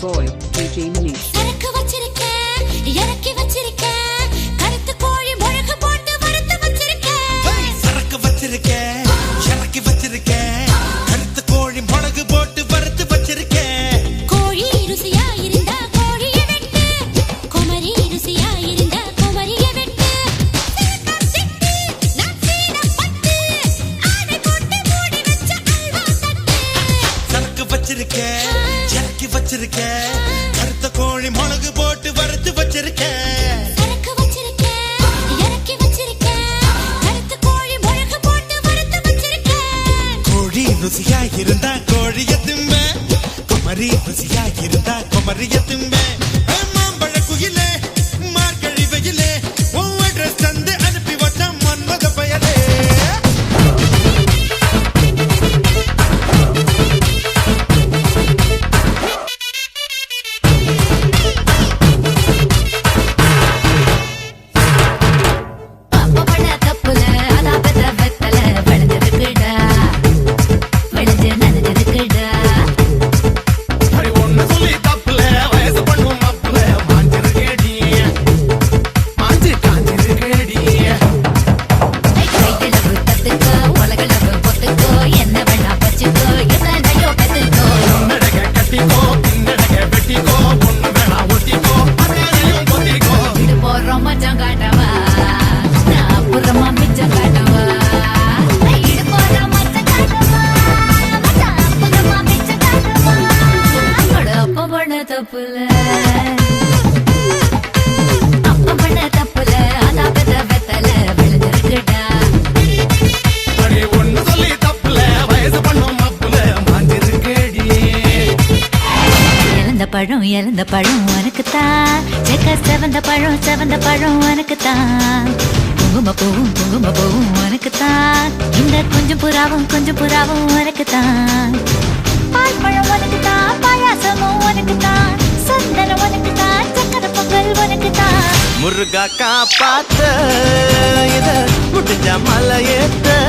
boy, Eugene Leach. பழம் இறந்த பழம் உனக்குத்தான். செக்க செவந்த பழம் செவந்த பழம் உனக்குத்தான். குங்கும பூவும் குங்கும பூவும் உனக்குத்தான். இந்த கொஞ்சம் புறாவும் கொஞ்சம் புறாவும் உனக்குத்தான். பால் பழம் உனக்குத்தான் பாயாசமும் உனக்குத்தான். சந்தனம் உனக்குத்தான் சக்கரை பொங்கல் உனக்குத்தான். முருகா காப்பாத்த முடிஞ்ச மலையேத்த.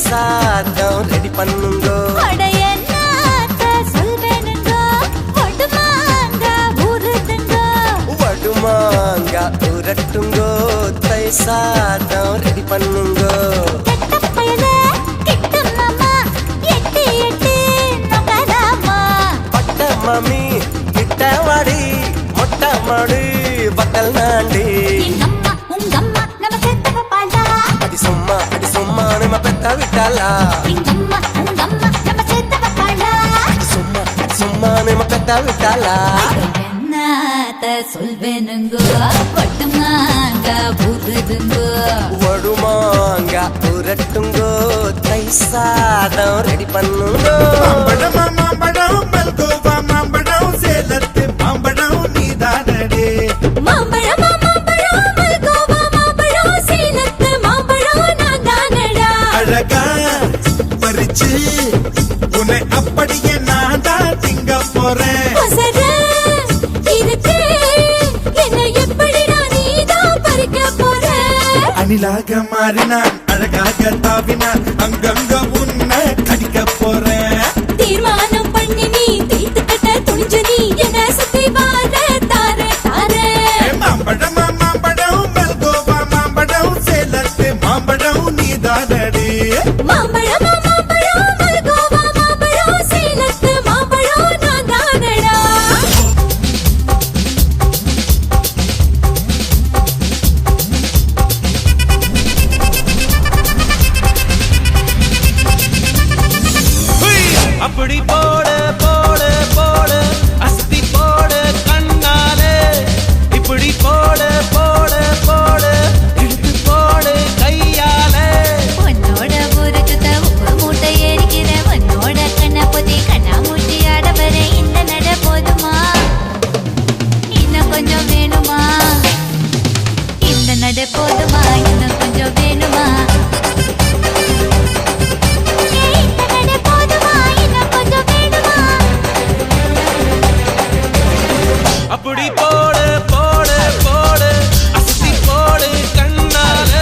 சாத்தோ ரெடி பண்ணுங்கோ. வடுமாங்கா உரட்டுங்கோ. தை சாத்தோ ரெடி பண்ணுங்கோ. மம்மி கிட்ட வாடி. மொட்டை மாடு பக்கல் நாண்டி. சும்மா அடி சும்மா. நம்ம பெத்த விட்டாளா? சும்மா சும்மா நம்ம பெத்த விட்டாளா? சொல்வேனுங்க? பட்டுமாங்க புதுதுங்கோ ஒடுமாங்க புரட்டுங்கோ? தை சாதம் ரெடி பண்ணுங்க. போறேன் அணிலாக மாறினான் அழகாக தாவினான் அங்கங்க உன்னை கடிக்க போறேன் தீர்மானம் பண்ணி நீ தீர்த்து கட்ட துணிஞ்சு நீ என்ன சுத்தி வார தார தார. மாம்பழம் மாம்பழம் மல்கோவா மாம்பழம் சேலத்து மாம்பழம் நீ தானடி மாம்பழம் அப்படி போடு போடு போடு. அசத்தி போடு கண்ணால.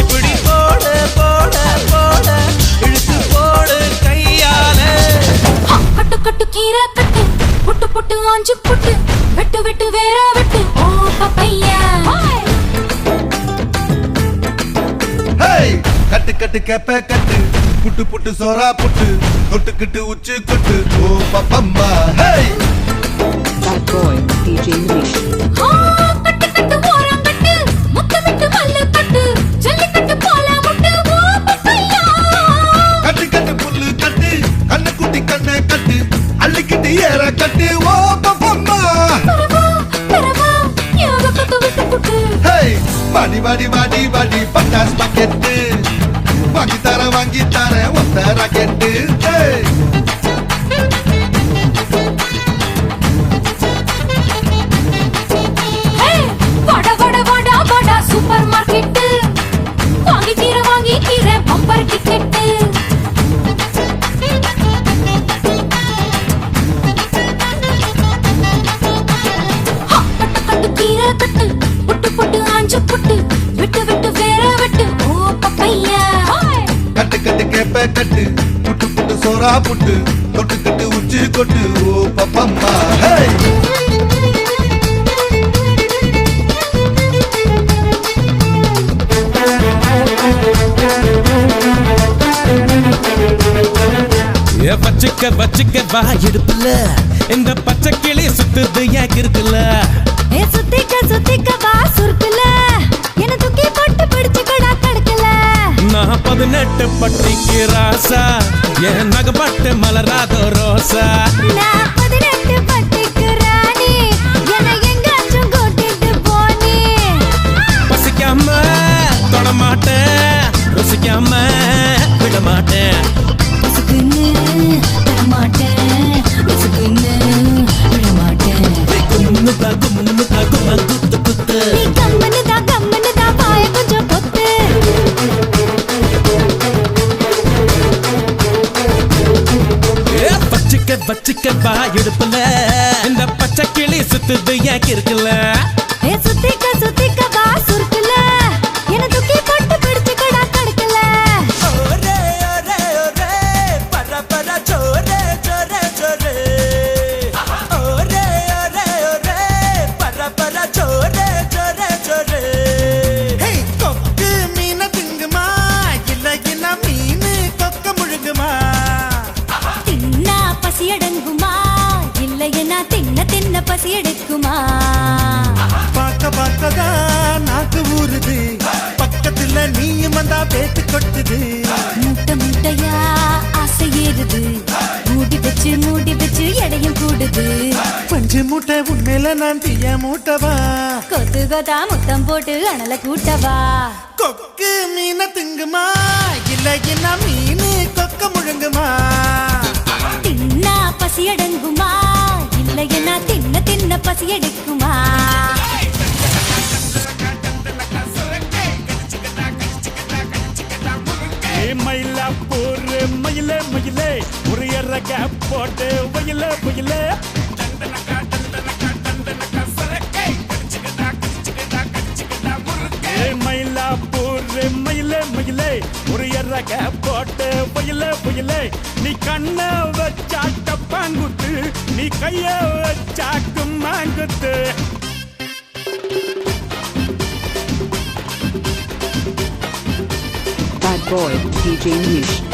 இப்படி போடு போடு போடு. இழுத்து போடு கையால. கட்டு கட்டு கீரை கட்டு புட்டு புட்டு ஆஞ்சு புட்டு. வெட்டு வெட்டு வேற வெட்டு. ஓ பப்பையா. கட்டு கட்டு கேப்ப கட்டு. புட்டு புட்டு சோரா புட்டு. தொட்டுக்கிட்டு உச்சி கொட்டு. ஓ பப்பம்மா. ஹே பெறவா யோக கட்டு விட்டு புட்டு ஹேய் வாடி வாடி பட்டாஸ் பாக்கெட்டு வாங்கி தர வாங்கி தர ஒத்த ராக்கெட்டு கேப்ப கட்டு. புட்டு புட்டு சோறா புட்டு. தொட்டுக்கிட்டு உச்சி கொட்டு. ஓ பப்பம்மா. வச்சுக்க வச்சுக்க வா இடுப்புல. இந்த பச்சை கிளி சுத்துது ஏன் இருக்குல்ல ஏ சுத்திக்க சுத்திக்க வா சுருக்குல. நான் பதினெட்டு பட்டிக்கு ராசா. என் நகப்பட்டு மலராதோ ரோசா. பசிக்காம தொட மாட்டேன். ருசிக்காம விட மாட்டேன். விடமாட்டேன் வச்சுக்க வச்சுக்க இடுப்புல கூடுது பஞ்சு மூட்டை உண்மையில நான் தீய மூட்டவா? கொத்து கொத்தா முத்தம் போட்டு அனல கூட்டவா? கொக்கு மீனை திங்குமா? இல்ல என்ன மீனு கொக்க முழுங்குமா? தின்னா பசி அடங்குமா? இல்லையனா தின்ன தின்ன பசி எடுக்குமா? மயிலாப்பூர் மயிலே மயிலே. ஒரு எறக போட்டு வயல வயலே. மயிலாப்பூர் மயிலே மயிலே ஒரு எறக போட்டு வயல வயலே. நீ கண்ண வச்சாட்ட பாங்குத்து நீ கைய வச்சாக்கு மாங்குத்து Boy, PG News.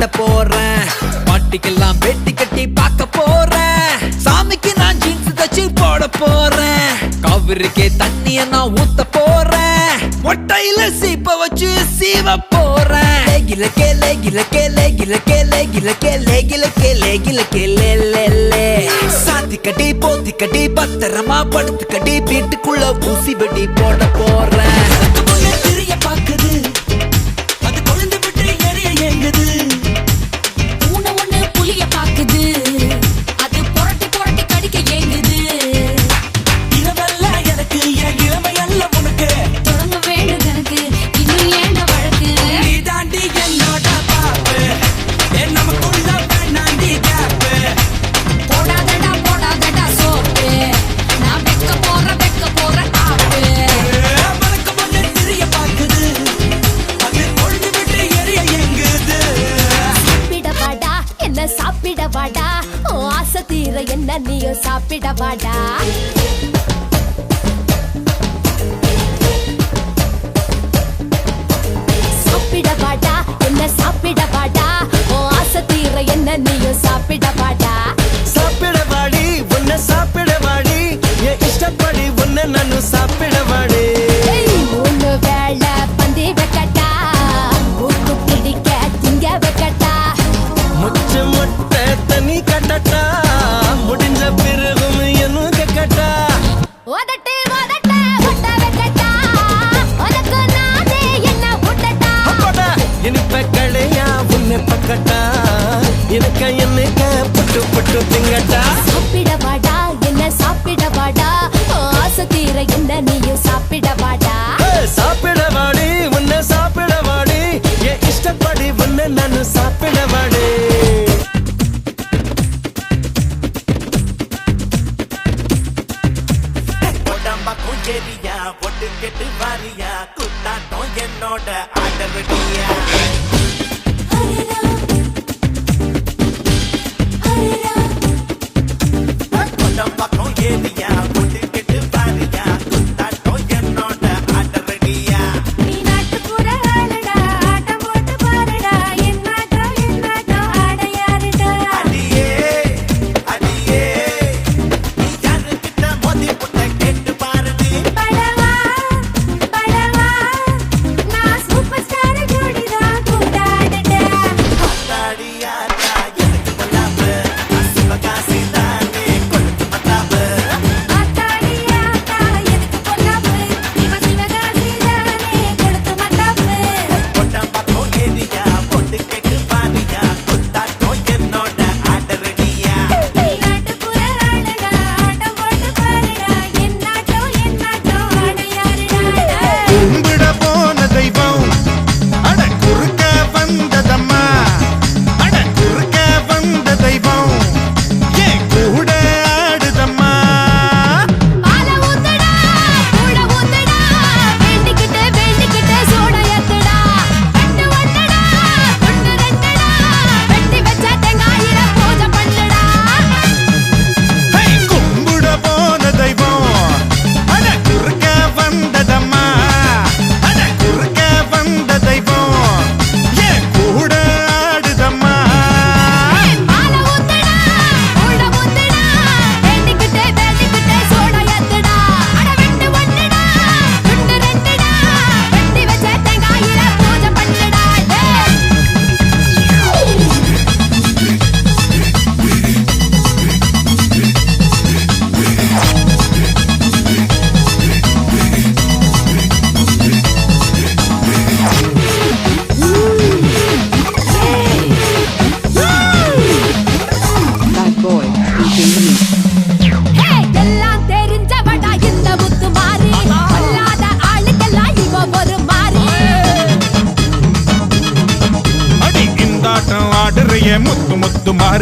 கட்ட போறேன். பாட்டிக்கெல்லாம் பெட்டி கட்டி பார்க்க போறேன். சாமிக்கு நான் ஜீன்ஸ் தச்சு போட போறேன். காவிரிக்கே தண்ணிய நான் ஊத்த போறேன். மொட்டையில சீப்ப வச்சு சீவ போறேன். கிலக்கே லே கிலக்கே லே கிலக்கே லே கிலக்கே லே கிலக்கே லே கிலக்கே லே லே லே. சாத்தி கட்டி போத்தி கட்டி பத்திரமா படுத்து கட்டி வீட்டுக்குள்ள ஊசி வெட்டி போட போறேன்.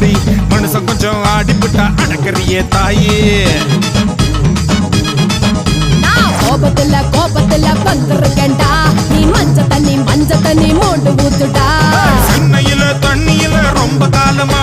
மாதிரி மனுஷன் கொஞ்சம் அடிபட்டா அடக்கறியே தாயே. கோபத்துல கோபத்துல பந்துருக்கேண்டா நீ மஞ்ச தண்ணி மஞ்ச தண்ணி மூண்டு ஊத்துட்டா சென்னையில தண்ணியில ரொம்ப காலமா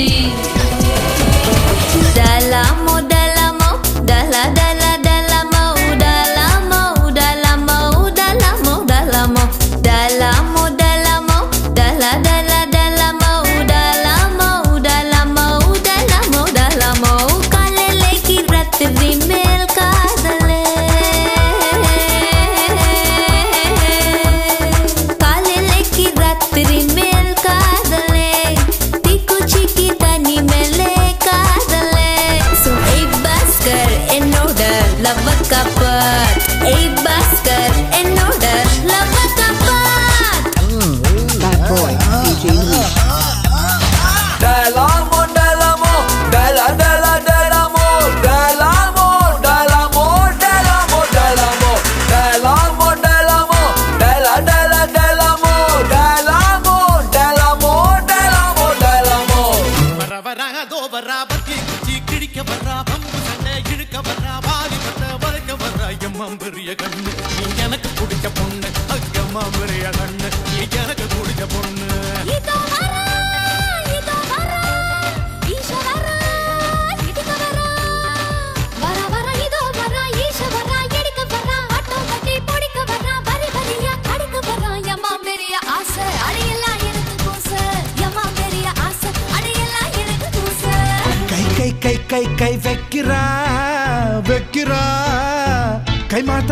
body.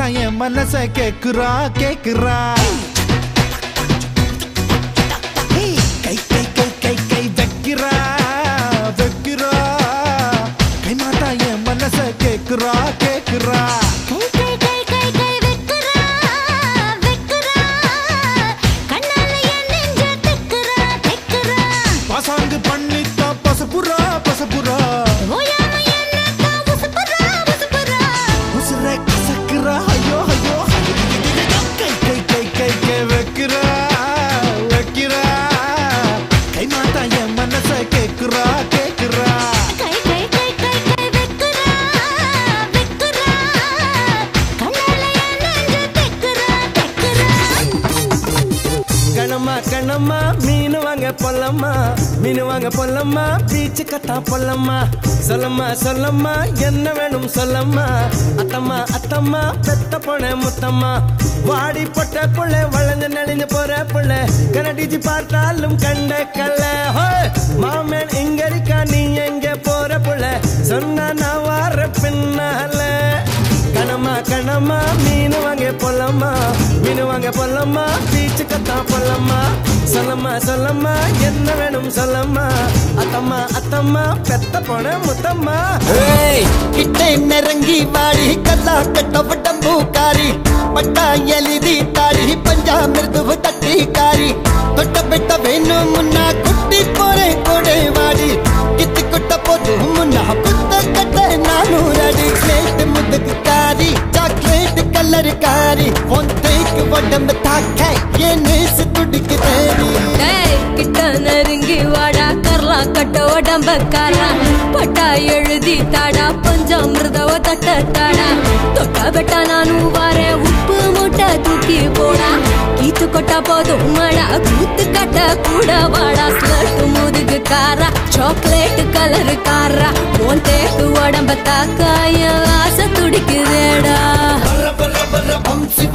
தான் என் மனச கேக்குறா கேக்குறா. கை கை கை கை கை வைக்கிறா வைக்கிறா. கைமா தான் என் மனச கேக்குறா கேக்குறா. கண்ணம்மா கண்ணம்மா மீன் வாங்க பொல்லம்மா மீன் வாங்க பொல்லம்மா பீச்சு கட்டா பொல்லம்மா சொல்லம்மா சொல்லம்மா என்ன வேணும் சொல்லம்மா? அத்தம்மா அத்தம்மா பெத்த போன முத்தம்மா. வாடி பொட்ட புள்ள வளைஞ்சு நெளிஞ்சு போற புள்ள. கனடிச்சு பார்த்தாலும் கண்ட கல்ல. மாமன் எங்க இருக்கா? நீ எங்க போற புள்ள? சொன்னா நான் வார பின்னால. கணமா கணமா மீன் வாங்க பொல்லம்மா மீன் வாங்க பொல்லம்மா பீச்சு கத்தா பொல்லம்மா சொல்லம்மா சொல்லம்மா என்ன வேணும் சொல்லம்மா? அத்தம்மா அத்தம்மா பெத்த போன முத்தம்மா. ஏய், கிட்டே நெருங்கி வாடி கல்லா கட்ட பூக்காரி பட்டா எலிதி தாரி பஞ்சாமிருது தட்டி காரி தொட்ட பெட்ட வேணும் முன்னா குட்டி உடம்பக்காரா பட்டா எழுதி தாடா பஞ்சாமிருதவ தட்ட தாடா தொட்டா பெட்டா நானும் வாரேன் உப்பு மூட்டை தூக்கி போடா. கீத்து கொட்டா போதும் மழா கூத்து கட்ட கூட வாடா. ஸ்லட்டு முதுகு காரா சாக்லேட் கலர் காரா. உன் தேக்கு உடம்ப தாக்காய ஆசை துடிக்குதேடா. பொத்தி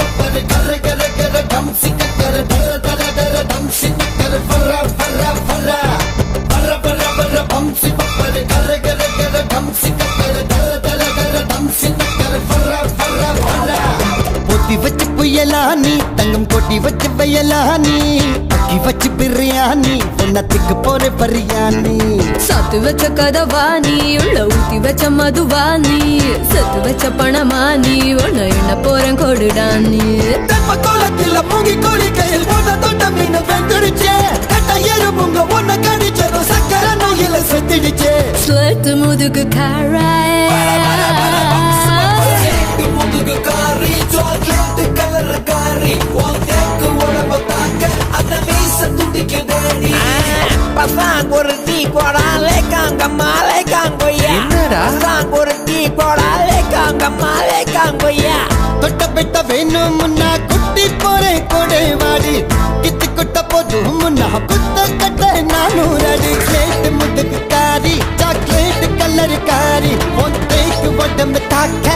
வச்சு புயலா நீ? தங்கம் கொட்டி வச்சு வயலா நீ? அக்கி வச்சு பிரியாணி பொன்னத்துக்கு போற பரியாணி சத்து வச்ச கதவா நீ? உள்ள ஊத்தி வச்ச மதுவா நீ? சத்து வச்ச பணமா நீ? உன்ன என்ன போறேன் கொடுடா நீ? தெப்ப கோலத்துல மூங்கி கோழிக்கையில் போன தொட்ட மீன் வெந்துடுச்சே. கட்ட எறும்புங்க ஒன்ன கடிச்சதும் சக்கர நோயில செத்துடுச்சே. ஸ்லட்டு முதுகு காராய். முதுகு காரி சாக்லேட் கலர் உன் தேக்கு உடம்ப தாக்க அந்த மீச துடிக்குதேடி பசாங் ஒரு டீ போடாலே காங்கம்மாலே காங்கொய்யா பசாங் ஒரு டீ போடாலே காங்கம்மாலே காங்கொய்யா தொட்ட பெட்ட வேணும் முன்னா குட்டி போறே கொடை வாடி. கித்து குட்ட போது முன்னா குத்த கட்ட அடி. காரி. சாக்லேட் கலர் காரி உடம்பு தாக்க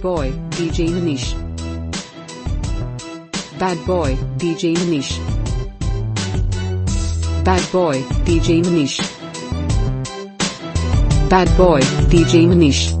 boy, DJ Manish. Bad boy, DJ Manish. Bad boy, DJ Manish. Bad boy, DJ Manish.